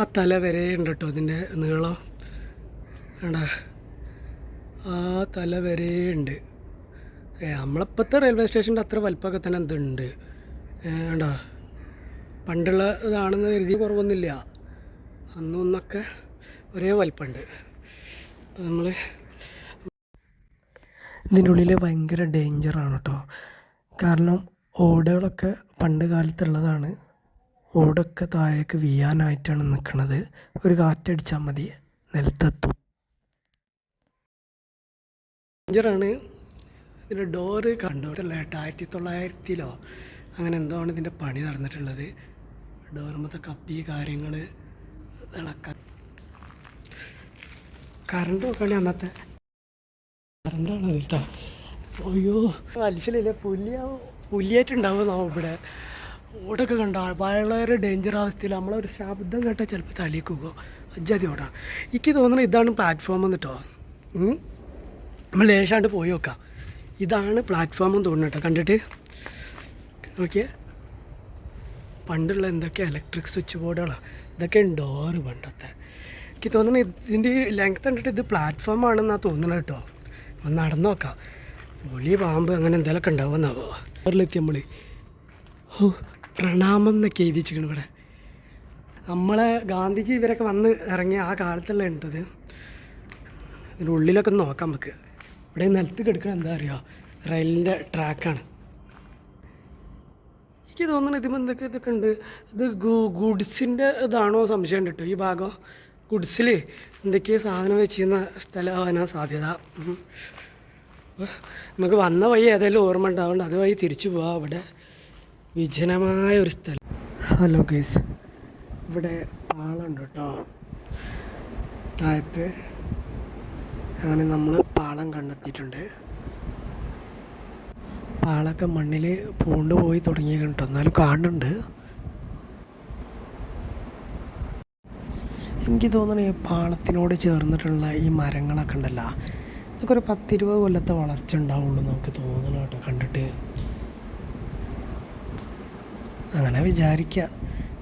ആ തല വരെ ഉണ്ട് കേട്ടോ ഇതിന്റെ നീളം. വേണ്ട ആ തല വരെ ഉണ്ട്. നമ്മളിപ്പോഴത്തെ റെയിൽവേ സ്റ്റേഷന്റെ അത്ര വലിപ്പമൊക്കെ തന്നെ എന്തുണ്ട് വേണ്ട പണ്ടുള്ള ഇതാണെന്ന് കരുതി കുറവൊന്നുമില്ല. അന്നൊന്നൊക്കെ ഒരേ വലിപ്പമുണ്ട്. നമ്മൾ ഇതിന്റെ ഉള്ളിൽ ഭയങ്കര ഡേഞ്ചറാണ് കേട്ടോ. കാരണം ഓടകളൊക്കെ പണ്ട് കാലത്തുള്ളതാണ്. ഓടൊക്കെ താഴേക്ക് വീഴാനായിട്ടാണ് നിൽക്കുന്നത് ഒരു കാറ്റടിച്ചാൽ മതി. നിലത്തെത്തും. ഡേഞ്ചറാണ് ഇതിന്റെ ഡോറ് കണ്ടോട്ടല്ല ആയിരത്തി തൊള്ളായിരത്തിലോ അങ്ങനെ എന്തോ ആണ് ഇതിന്റെ പണി നടന്നിട്ടുള്ളത്. ഡോറുമത്തെ കപ്പി കാര്യങ്ങൾ ഇളക്കാൻ കറണ്ട് നോക്കണേ അന്നത്തെ. കറണ്ടാണ് കേട്ടോ. അയ്യോ. വലിച്ചല്ലേ? പുല്ലിയാവും പുല്ലിയായിട്ടുണ്ടാവും നമ്മ ഇവിടെ. ഓടൊക്കെ കണ്ട വളരെ ഡേഞ്ചർ അവസ്ഥയിൽ നമ്മളൊരു ശബ്ദം കേട്ടാൽ ചിലപ്പോൾ തള്ളിക്കുക അജ്ജാതി ഓടാ. എനിക്ക് തോന്നുന്നത് ഇതാണ് പ്ലാറ്റ്ഫോം എന്ന് എന്നിട്ടോ നമ്മൾ ലേശാണ്ട് പോയി നോക്കാം. ഇതാണ് പ്ലാറ്റ്ഫോം എന്ന് തോന്നുന്നു കേട്ടോ കണ്ടിട്ട്? നോക്കിയേ. പണ്ടുള്ള എന്തൊക്കെ ഇലക്ട്രിക് സ്വിച്ച് ബോർഡുകളാണ് ഇതൊക്കെ ഡോറ് പണ്ടത്തെ. എനിക്ക് തോന്നുന്നു ഇതിന്റെ ലെങ്ത് കണ്ടിട്ട് ഇത് പ്ലാറ്റ്ഫോം ആണെന്നാണ് തോന്നുന്നത് കേട്ടോ ഒന്ന് നടന്നു നോക്കാം. പുലി പാമ്പ് അങ്ങനെ എന്തെങ്കിലുമൊക്കെ ഉണ്ടാവുമെന്നാവോ? ഓറിലെത്തി നമ്മൾ ഓ പ്രണാമം എന്നൊക്കെ എഴുതിച്ചിരിക്കണം ഇവിടെ. നമ്മളെ ഗാന്ധിജി ഇവരൊക്കെ വന്ന് ഇറങ്ങിയ ആ കാലത്തുള്ള ഉണ്ടത്? ഇതിന്റെ ഉള്ളിലൊക്കെ നോക്കാം നമുക്ക്. ഇവിടെ നിലത്ത് കെടുക്കണം എന്താ അറിയുക റെയിലിന്റെ ട്രാക്കാണ് എനിക്ക് തോന്നുന്നത് ഇതിപ്പോൾ എന്തൊക്കെ ഇതൊക്കെ ഉണ്ട്. ഇത് ഗുഡ്സിന്റെ ഇതാണോ സംശയം ഉണ്ട് കേട്ടോ. ഈ ഭാഗം ഗുഡ്സിൽ എന്തൊക്കെയോ സാധനം വെച്ചിരുന്ന സ്ഥലമാവാനാ സാധ്യത. നമുക്ക് വന്ന വഴി ഏതായാലും ഓർമ്മ ഉണ്ടാവുന്നുണ്ട് അത് വഴി തിരിച്ചു പോവാം അവിടെ. വിജനമായ ഒരു സ്ഥലം. ഹലോ ഗേസ് ഇവിടെ പാളുണ്ട് കേട്ടോ താഴത്ത് അങ്ങനെ നമ്മൾ പാളം കണ്ടെത്തിയിട്ടുണ്ട്. പാളൊക്കെ മണ്ണിൽ പൂണ്ട് പോയി തുടങ്ങിയേക്കണം കേട്ടോ എന്നാലും കാണുന്നുണ്ട് എനിക്ക് തോന്നണേ ഈ പാളത്തിനോട് ചേർന്നിട്ടുള്ള ഈ മരങ്ങളൊക്കെ ഉണ്ടല്ലോ. ഇതൊക്കെ ഒരു പത്തിരുപത് കൊല്ലത്തെ വളർച്ച ഉണ്ടാവുള്ളൂ നമുക്ക് തോന്നണം കേട്ടോ കണ്ടിട്ട് അങ്ങനെ വിചാരിക്കുക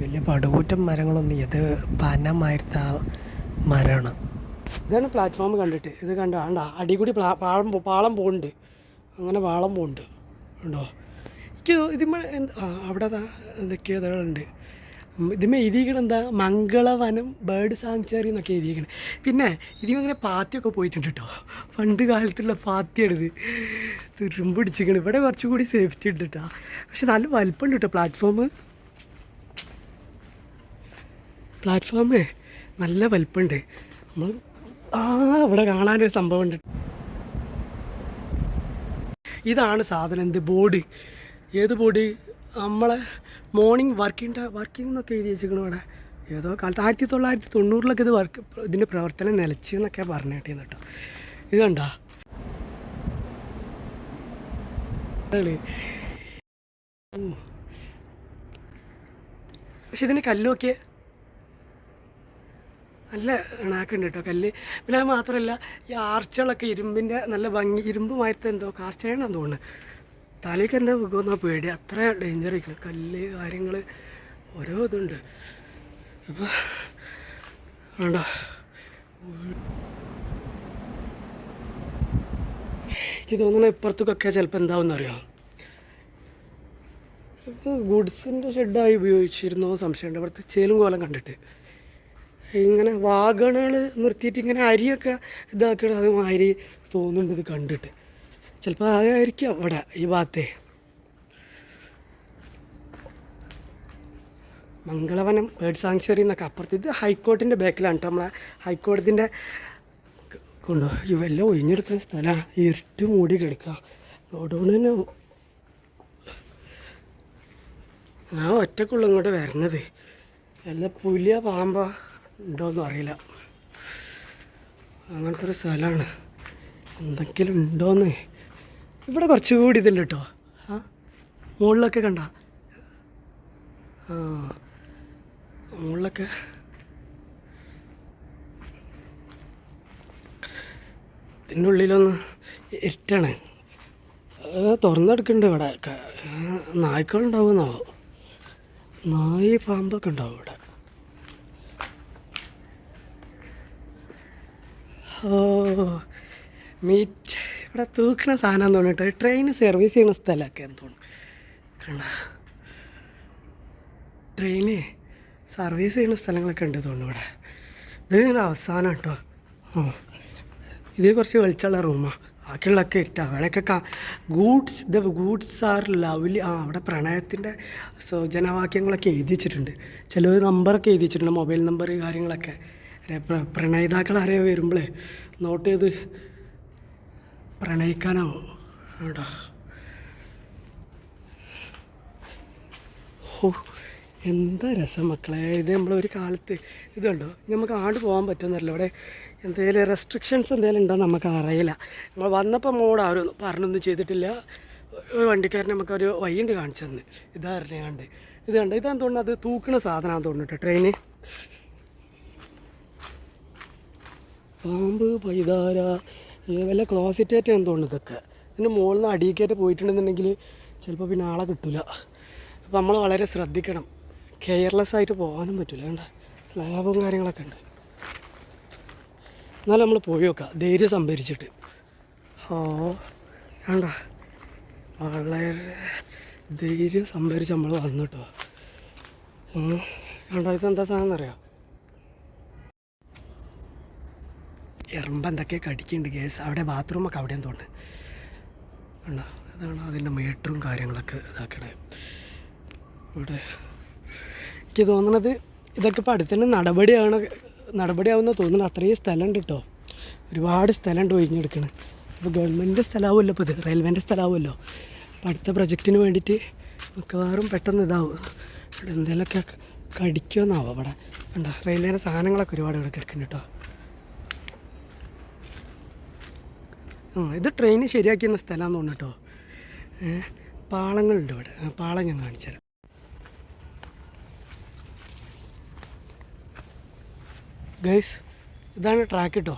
വലിയ പടുകൂറ്റം മരങ്ങളൊന്നും ഇത് പനമായിരുത്ത മരമാണ് ഇതാണ് പ്ലാറ്റ്ഫോം കണ്ടിട്ട്. ഇത് കണ്ട? കണ്ട? അടികൂടി പാളം പാളം പോകുന്നുണ്ട് അങ്ങനെ പാളം പോകുന്നുണ്ട് ഉണ്ടോ എനിക്ക് ഇതിമ എന്ത് ആ അവിടെ എന്തൊക്കെയോ ഇതുണ്ട് ഇതിമ എഴുതിയിരിക്കണം എന്താ? മംഗളവനം ബേർഡ് സാങ്ച്വറി എന്നൊക്കെ എഴുതിയിരിക്കണം. പിന്നെ ഇതിങ്ങനെ പാത്തിയൊക്കെ പോയിട്ടുണ്ട് കേട്ടോ. പണ്ട് കാലത്തുള്ള പാത്തിയാണിത്. തുരുമ്പ് പിടിച്ചിരിക്കണം. ഇവിടെ കുറച്ചുകൂടി സേഫ്റ്റി ഉണ്ട് കേട്ടോ. പക്ഷെ നല്ല വലിപ്പമുണ്ട് കേട്ടോ പ്ലാറ്റ്ഫോം പ്ലാറ്റ്ഫോം നല്ല വലിപ്പമുണ്ട്. നമ്മൾ ആ ഇവിടെ കാണാനൊരു സംഭവമുണ്ട്. ഇതാണ് സാധനം. എന്ത് ബോർഡ്? ഏത് ബോർഡ്? നമ്മളെ മോർണിംഗ് വർക്കിംഗ് വർക്കിംഗ് എന്നൊക്കെ എഴുതി വെച്ചിരിക്കണം ഇവിടെ. ഏതോ കാലത്ത് ആയിരത്തി തൊള്ളായിരത്തി തൊണ്ണൂറിലൊക്കെ ഇത് വർക്ക് ഇതിന്റെ പ്രവർത്തനം നിലച്ചു എന്നൊക്കെ പറഞ്ഞു കേട്ടിരുന്നു കേട്ടോ. ഇത് കണ്ടോ. പക്ഷെ ഇതിന് കല്ലൊക്കെ നല്ല ഇണാക്കുണ്ട് കേട്ടോ കല്ല്. പിന്നെ അത് മാത്രമല്ല ഈ ആർച്ചുകളൊക്കെ ഇരുമ്പിന്റെ നല്ല ഭംഗി ഇരുമ്പ് മാറ്റത്തെ എന്തോ കാസ്റ്റ് ചെയ്യണമെന്ന് തോന്നുന്നു. തലയ്ക്ക് എന്താ പോകുന്ന പേടി. അത്ര ഡേഞ്ചർ ആയിരിക്കും. കല്ല് കാര്യങ്ങൾ ഓരോ ഇതുണ്ട്. അപ്പോൾ വേണ്ട. എനിക്ക് തോന്നുന്നു ഇപ്പുറത്തേക്കൊക്കെ ചിലപ്പോൾ എന്താവുമെന്ന് അറിയാം? ഗുഡ്സിന്റെ ഷെഡായി ഉപയോഗിച്ചിരുന്നോ സംശയമുണ്ട്. ഇവിടുത്തെ ചേലും കോലം കണ്ടിട്ട്. ഇങ്ങനെ വാഗണുകൾ നിർത്തിയിട്ട് ഇങ്ങനെ അരിയൊക്കെ ഇതാക്കിയിട്ട് അതുമാതിരി തോന്നുന്നുണ്ട് ഇത് കണ്ടിട്ട്. ചിലപ്പോൾ അതായിരിക്കും അവിടെ ഈ ഭാഗത്തെ. മംഗളവനം ബേർഡ് സാങ്ച്വറി എന്നൊക്കെ അപ്പുറത്ത്. ഇത് ഹൈക്കോർട്ടിന്റെ ബാക്കിലാണ് കേട്ടോ നമ്മളെ ഹൈക്കോടതിന്റെ കൊണ്ടോ. ഈ വല്ല ഒഴിഞ്ഞെടുക്കുന്ന സ്ഥലമാണ് ഇരുട്ട് മൂടി കിടക്കുക അതുകൊണ്ട് തന്നെ ഞാൻ ഒറ്റക്കുള്ള ഇങ്ങോട്ട് വരണത്. വല്ല പുലിയ പാമ്പ ഉണ്ടോയെന്നും അറിയില്ല. അങ്ങനത്തെ ഒരു സ്ഥലമാണ് എന്തെങ്കിലും ഉണ്ടോയെന്ന് ഇവിടെ കുറച്ചുകൂടി ഇതുണ്ട് കേട്ടോ. ആ മുകളിലൊക്കെ കണ്ട. ആ മുകളിലൊക്കെ. ഇതിന്റെ ഉള്ളിലൊന്ന് ഇരുട്ടാണ്. തുറന്നെടുക്കുന്നുണ്ട് ഇവിടെ. നായ്ക്കളുണ്ടാവുമെന്നാവോ നായ പാമ്പൊക്കെ ഉണ്ടാവും ഇവിടെ. മീറ്റ് ഇവിടെ തൂക്കണ സാധനം തോന്നിട്ട് ട്രെയിൻ സർവീസ് ചെയ്യുന്ന സ്ഥലമൊക്കെ എന്ന് തോന്നുന്നു ട്രെയിന് സർവീസ് ചെയ്യുന്ന സ്ഥലങ്ങളൊക്കെ ഉണ്ട് തോന്നുന്നു ഇവിടെ. ഇത് ഇതിന്റെ അവസാനം കേട്ടോ. ഇതിൽ കുറച്ച് വെളിച്ചുള്ള റൂമാണ് ബാക്കിയുള്ളതൊക്കെ ഇട്ടാ അവിടെയൊക്കെ കാ goods the goods are lovely ആ അവിടെ പ്രണയത്തിന്റെ സൂചനവാക്യങ്ങളൊക്കെ എഴുതി വെച്ചിട്ടുണ്ട് ചില നമ്പറൊക്കെ എഴുതി വെച്ചിട്ടുണ്ട് മൊബൈൽ നമ്പർ കാര്യങ്ങളൊക്കെ പ്രണയിതാക്കൾ ആരെയോ വരുമ്പോഴേ നോട്ട് ചെയ്ത് പ്രണയിക്കാനാവോ? കേട്ടോ ഓ എന്താ രസം മക്കളെ. ഇത് നമ്മളൊരു കാലത്ത് ഇത് കണ്ടോ? നമുക്ക് ആണ്ട് പോകാൻ പറ്റുമെന്നല്ല ഇവിടെ എന്തെങ്കിലും റെസ്ട്രിക്ഷൻസ് എന്തെങ്കിലും ഉണ്ടോ നമുക്ക് അറിയില്ല. നമ്മൾ വന്നപ്പോൾ മോഡ് ആരും പറഞ്ഞൊന്നും ചെയ്തിട്ടില്ല. ഒരു വണ്ടിക്കാരൻ നമുക്കൊരു വഴിയുണ്ട് കാണിച്ചു തന്ന്. ഇതാ കണ്ട്. ഇത് കണ്ട്? ഇതാന്ന് തോന്നുന്നു അത് തൂക്കുന്ന സാധനമാണെന്ന് തോന്നുന്നു ട്രെയിന് പാമ്പ് പൈതാര വല്ല ആയിട്ടാണ് തോന്നുന്നു ഇതൊക്കെ. ഇതിന്റെ മുകളിൽ നിന്ന് അടിയിക്കേറ്റ് പോയിട്ടുണ്ടെന്നുണ്ടെങ്കിൽ ചിലപ്പോൾ പിന്നെ ആളെ കിട്ടില്ല അപ്പോൾ നമ്മൾ വളരെ ശ്രദ്ധിക്കണം. കെയർലെസ് ആയിട്ട് പോകാനും പറ്റില്ല കണ്ട? സ്ലാബും കാര്യങ്ങളൊക്കെ ഉണ്ട്. എന്നാലും നമ്മൾ പോയി നോക്കാം. ധൈര്യം സംഭരിച്ചിട്ട്. ഓ വേണ്ട വളരെ ധൈര്യം സംഭരിച്ച് നമ്മൾ വന്നു കേട്ടോ കണ്ടോ? ഇതെന്താ സാധനം എന്നറിയാം? എറുമ്പ് എന്തൊക്കെ കടിക്കുന്നുണ്ട് ഗ്യാസ്. അവിടെ ബാത്റൂമൊക്കെ അവിടെ എന്തുകൊണ്ട് കണ്ടോ? അതാണ് അതിന്റെ മീറ്ററും കാര്യങ്ങളൊക്കെ ഇതാക്കണേ. ഇവിടെ എനിക്ക് തോന്നണത് ഇതൊക്കെ ഇപ്പോൾ അടുത്തന്നെ നടപടിയാണ് നടപടിയാവുന്ന തോന്നുന്നു അത്രയും സ്ഥലമുണ്ട് കേട്ടോ ഒരുപാട് സ്ഥലമുണ്ട് ഒഴിഞ്ഞെടുക്കണേ. ഇപ്പോൾ ഗവൺമെന്റിന്റെ സ്ഥലമാവുമല്ലോ ഇപ്പോൾ ഇത് റെയിൽവേന്റെ സ്ഥലമാവുമല്ലോ അപ്പോൾ അടുത്ത പ്രൊജക്റ്റിന് വേണ്ടിയിട്ട് മിക്കവാറും പെട്ടെന്ന് ഇതാവും. ഇവിടെ എന്തെങ്കിലുമൊക്കെ കടിക്കുമെന്നാവും അവിടെ കണ്ടോ? റെയിൽവേന്റെ സാധനങ്ങളൊക്കെ ഒരുപാട് ഇവിടെ കിടക്കുന്നുണ്ട് കേട്ടോ ആ ഇത് ട്രെയിൻ ശരിയാക്കുന്ന സ്ഥലമാണെന്ന് തോന്നുന്നു കേട്ടോ. പാളങ്ങളുണ്ട് ഇവിടെ. പാളം ഞാൻ കാണിച്ചുതരാം ഗൈസ് ഇതാണ് ട്രാക്ക് കേട്ടോ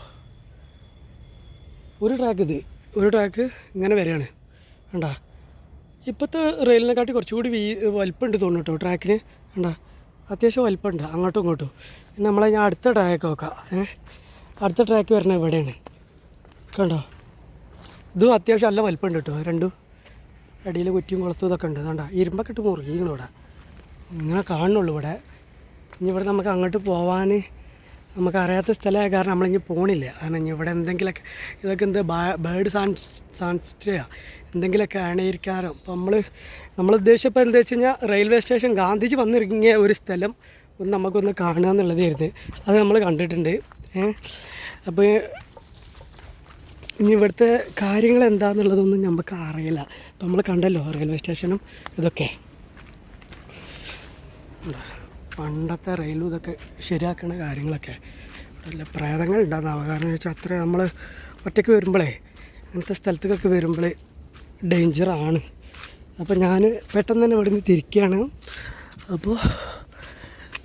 ഒരു ട്രാക്ക് ഇത്. ഒരു ട്രാക്ക് ഇങ്ങനെ വരികയാണ്. കണ്ടാ? ഇപ്പോഴത്തെ റെയിലിനെക്കാട്ടി കുറച്ചുകൂടി വീ വലിപ്പമുണ്ട് തോന്നുന്നു കേട്ടോ ട്രാക്കിന് കണ്ടാ? അത്യാവശ്യം വലിപ്പമുണ്ട്. അങ്ങോട്ടും ഇങ്ങോട്ടും. നമ്മളെ ഞാൻ അടുത്ത ട്രാക്ക് നോക്കാം. ഏഹ് അടുത്ത ട്രാക്ക് വരണ ഇവിടെയാണ്. കണ്ടോ? ഇതും അത്യാവശ്യം നല്ല വലിപ്പമുണ്ട് കേട്ടോ. രണ്ടും ഇടയിൽ കുറ്റിയും കുളത്തും ഇതൊക്കെ ഉണ്ട്. അതുകൊണ്ടാ ഇരുമ്പൊക്കെ ഇട്ട് മുറുകിക്കണം ഇവിടെ. ഇങ്ങനെ കാണുന്നുള്ളൂ ഇവിടെ. ഇനി ഇവിടെ നമുക്ക് അങ്ങോട്ട് പോവാൻ നമുക്ക് അറിയാത്ത സ്ഥലമായ കാരണം നമ്മളിനി പോണില്ല. കാരണം ഇനി ഇവിടെ എന്തെങ്കിലുമൊക്കെ ഇതൊക്കെ എന്ത് ബേർഡ് സാൻ സാൻസ്റ്റേയാ എന്തെങ്കിലുമൊക്കെ അണയിരിക്കാറോ അപ്പോൾ നമ്മൾ നമ്മൾ ഉദ്ദേശിച്ചപ്പോൾ എന്താ വെച്ച് കഴിഞ്ഞാൽ റെയിൽവേ സ്റ്റേഷൻ ഗാന്ധിജി വന്നിറങ്ങിയ ഒരു സ്ഥലം ഒന്ന് നമുക്കൊന്ന് കാണുക എന്നുള്ളതായിരുന്നു അത് നമ്മൾ കണ്ടിട്ടുണ്ട്. അപ്പോൾ ഇനി ഇവിടുത്തെ കാര്യങ്ങൾ എന്താണെന്നുള്ളതൊന്നും നമുക്ക് അറിയില്ല. നമ്മൾ കണ്ടല്ലോ റെയിൽവേ സ്റ്റേഷനും ഇതൊക്കെ? പണ്ടത്തെ റെയിൽവേ ഇതൊക്കെ ശരിയാക്കുന്ന കാര്യങ്ങളൊക്കെ. നല്ല പ്രേതങ്ങൾ ഉണ്ടാകുന്ന കാരണം വെച്ചാൽ അത്ര നമ്മൾ ഒറ്റയ്ക്ക് വരുമ്പോഴേ അങ്ങനത്തെ സ്ഥലത്തേക്കൊക്കെ വരുമ്പോൾ ഡേഞ്ചറാണ് അപ്പോൾ ഞാൻ പെട്ടെന്ന് തന്നെ ഇവിടുന്ന് തിരിക്കുകയാണ് അപ്പോൾ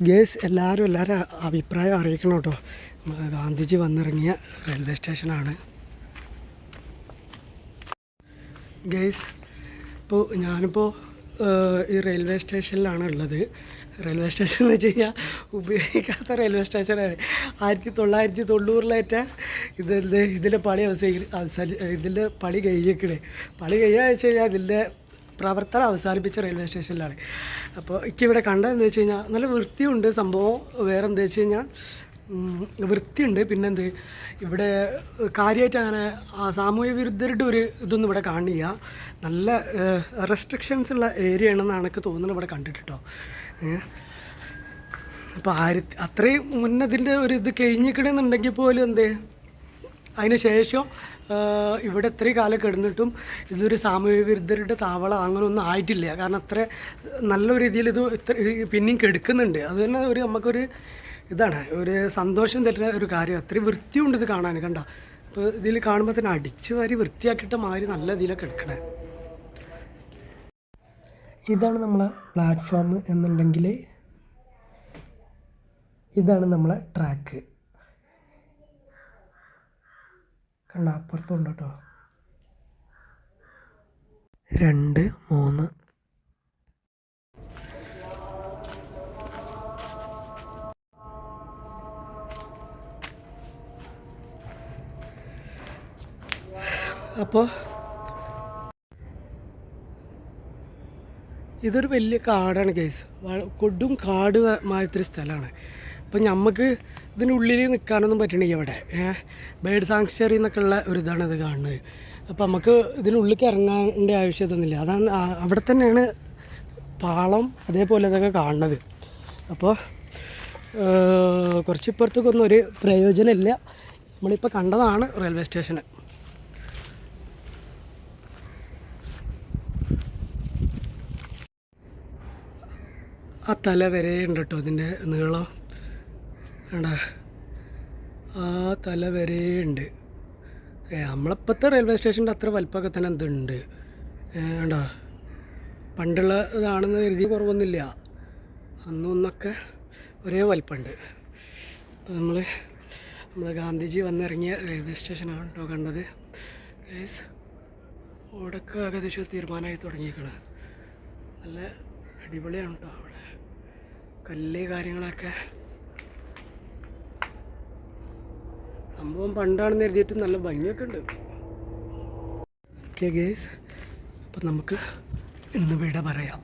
ഗേസ് എല്ലാവരും എല്ലാവരും അഭിപ്രായം അറിയിക്കണം കേട്ടോ. ഗാന്ധിജി വന്നിറങ്ങിയ റെയിൽവേ സ്റ്റേഷനാണ് ഗൈസ് ഇപ്പോൾ ഞാനിപ്പോൾ ഈ റെയിൽവേ സ്റ്റേഷനിലാണ് ഉള്ളത്. റെയിൽവേ സ്റ്റേഷൻ എന്ന് വെച്ച് കഴിഞ്ഞാൽ ഉപയോഗിക്കാത്ത റെയിൽവേ സ്റ്റേഷനാണ്. ആയിരത്തി തൊള്ളായിരത്തി തൊണ്ണൂറിലേറ്റ ഇത് ഇതിന്റെ പണി അവസാനി അവസാനി ഇതിന്റെ പണി കഴിയക്കണേ പണി കഴിയാന്ന് വെച്ച് കഴിഞ്ഞാൽ ഇതിന്റെ പ്രവർത്തനം അവസാനിപ്പിച്ച റെയിൽവേ സ്റ്റേഷനിലാണ്. അപ്പോൾ എനിക്കിവിടെ കണ്ടതെന്ന് വെച്ച് കഴിഞ്ഞാൽ നല്ല വൃത്തിയുണ്ട് സംഭവം. വേറെ എന്താ വെച്ച് കഴിഞ്ഞാൽ വൃത്തിയുണ്ട്. പിന്നെന്ത്? ഇവിടെ കാര്യമായിട്ട് അങ്ങനെ സാമൂഹ്യ വിരുദ്ധരുടെ ഒരു ഇതൊന്നും ഇവിടെ കാണില്ല. നല്ല റെസ്ട്രിക്ഷൻസ് ഉള്ള ഏരിയ ആണെന്നാണ് എനിക്ക് തോന്നുന്നത് ഇവിടെ കണ്ടിട്ട് അപ്പോൾ ആയിരത്തി അത്രയും മുന്നതിന്റെ ഒരു ഇത് കഴിഞ്ഞിക്കണമെന്നുണ്ടെങ്കിൽ പോലും എന്ത്? അതിന് ശേഷം ഇവിടെ ഇത്രയും കാലം കിടന്നിട്ടും ഇതൊരു സാമൂഹ്യ വിരുദ്ധരുടെ താവളം അങ്ങനെയൊന്നും ആയിട്ടില്ല. കാരണം അത്ര നല്ല രീതിയിൽ ഇത് ഇത്ര പിന്നെയും കെടുക്കുന്നുണ്ട്. അത് തന്നെ ഒരു നമുക്കൊരു ഇതാണ്. ഒരു സന്തോഷം തരുന്ന ഒരു കാര്യം. അത്രയും വൃത്തിയുണ്ട് ഇത് കാണാൻ കണ്ട? ഇപ്പോൾ ഇതിൽ കാണുമ്പോൾ തന്നെ അടിച്ചു വാരി വൃത്തിയാക്കിയിട്ട് മാതിരി നല്ല ഇതിലൊക്കെ എടുക്കണേ. ഇതാണ് നമ്മളെ പ്ലാറ്റ്ഫോം എന്നുണ്ടെങ്കിൽ ഇതാണ് നമ്മളെ ട്രാക്ക് കണ്ട? അപ്പുറത്തുണ്ട് കേട്ടോ. രണ്ട് മൂന്ന് അപ്പോൾ ഇതൊരു വലിയ കാടാണ് കേസ് കൊടും കാട് മാതിരി സ്ഥലമാണ്. അപ്പം നമുക്ക് ഇതിനുള്ളിൽ നിൽക്കാനൊന്നും പറ്റണില്ല ഇവിടെ. ബേഡ് സാങ്ച്വറി എന്നൊക്കെ ഉള്ള ഒരു ഇതാണ് ഇത് കാണുന്നത്. അപ്പം നമുക്ക് ഇതിനുള്ളിലേക്ക് ഇറങ്ങേണ്ട ആവശ്യമൊന്നുമില്ല അതാണ് അവിടെ തന്നെയാണ് പാളം അതേപോലെ ഇതൊക്കെ കാണുന്നത്. അപ്പോൾ കുറച്ച് ഇപ്പുറത്തേക്കൊന്നും ഒരു പ്രയോജനമില്ല. നമ്മളിപ്പോൾ കണ്ടതാണ് റെയിൽവേ സ്റ്റേഷന്. ആ തല വരെ ഉണ്ട് കേട്ടോ അതിന്റെ നീളം. കണ്ട ആ തല വരെ ഉണ്ട്. നമ്മളിപ്പോഴത്തെ റെയിൽവേ സ്റ്റേഷന്റെ അത്ര വലിപ്പമൊക്കെ തന്നെ എന്തുണ്ട് ഏ, കണ്ടോ പണ്ടുള്ള ഇതാണെന്ന് കരുതി കുറവൊന്നുമില്ല. അന്നൊന്നൊക്കെ ഒരേ വലിപ്പമുണ്ട്. നമ്മൾ നമ്മൾ ഗാന്ധിജി വന്നിറങ്ങിയ റെയിൽവേ സ്റ്റേഷനാണ് കേട്ടോ കണ്ടത്. പ്ലേസ് ഓടൊക്കെ ഏകദേശം തീരുമാനമായി തുടങ്ങിയേക്കണ്. നല്ല അടിപൊളിയാണ് കേട്ടോ അവിടെ. കല്ല് കാര്യങ്ങളൊക്കെ. സംഭവം പണ്ടാണെന്ന് എഴുതിയിട്ട് നല്ല ഭംഗിയൊക്കെ ഉണ്ട്. ഓക്കെ ഗേസ് അപ്പം നമുക്ക് ഇന്ന് വിട പറയാം.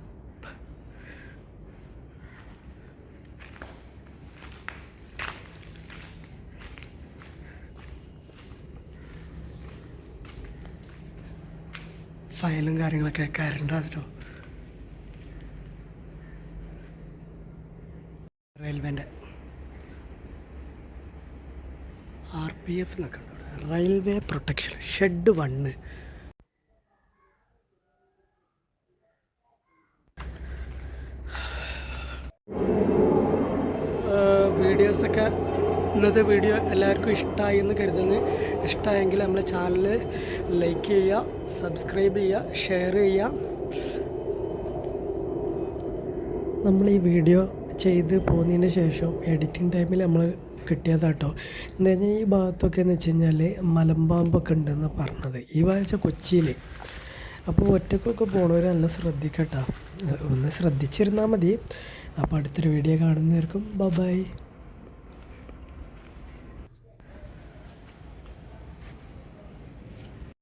ഫയലും കാര്യങ്ങളൊക്കെ കരണ്ടാ കേട്ടോ റെയിൽവേന്റെ ആർ പി എഫ് എന്നൊക്കെ ഉണ്ട്. റെയിൽവേ പ്രൊട്ടക്ഷൻ ഷെഡ് വണ്ണ് വീഡിയോസൊക്കെ ഇന്നത്തെ വീഡിയോ എല്ലാവർക്കും ഇഷ്ടമായി എന്ന് കരുതുന്നു. ഇഷ്ടമായെങ്കിൽ നമ്മുടെ ചാനൽ ലൈക്ക് ചെയ്യുക സബ്സ്ക്രൈബ് ചെയ്യുക ഷെയർ ചെയ്യുക. നമ്മൾ ഈ വീഡിയോ ചെയ്ത് പോകുന്നതിന് ശേഷം എഡിറ്റിംഗ് ടൈമിൽ നമ്മൾ കിട്ടിയതാട്ടോ. എന്താ ഈ ഭാഗത്തൊക്കെ എന്ന് വെച്ച് കഴിഞ്ഞാൽ മലമ്പാമ്പൊക്കെ ഉണ്ടെന്ന് പറഞ്ഞത്. ഈ വായിച്ച കൊച്ചിയിൽ അപ്പോൾ ഒറ്റക്കൊക്കെ പോണവർ നല്ല ശ്രദ്ധിക്കട്ടോ. ഒന്ന് ശ്രദ്ധിച്ചിരുന്നാൽ മതി. അപ്പോൾ അടുത്തൊരു വീഡിയോ കാണുന്നവർക്കും ബബായ്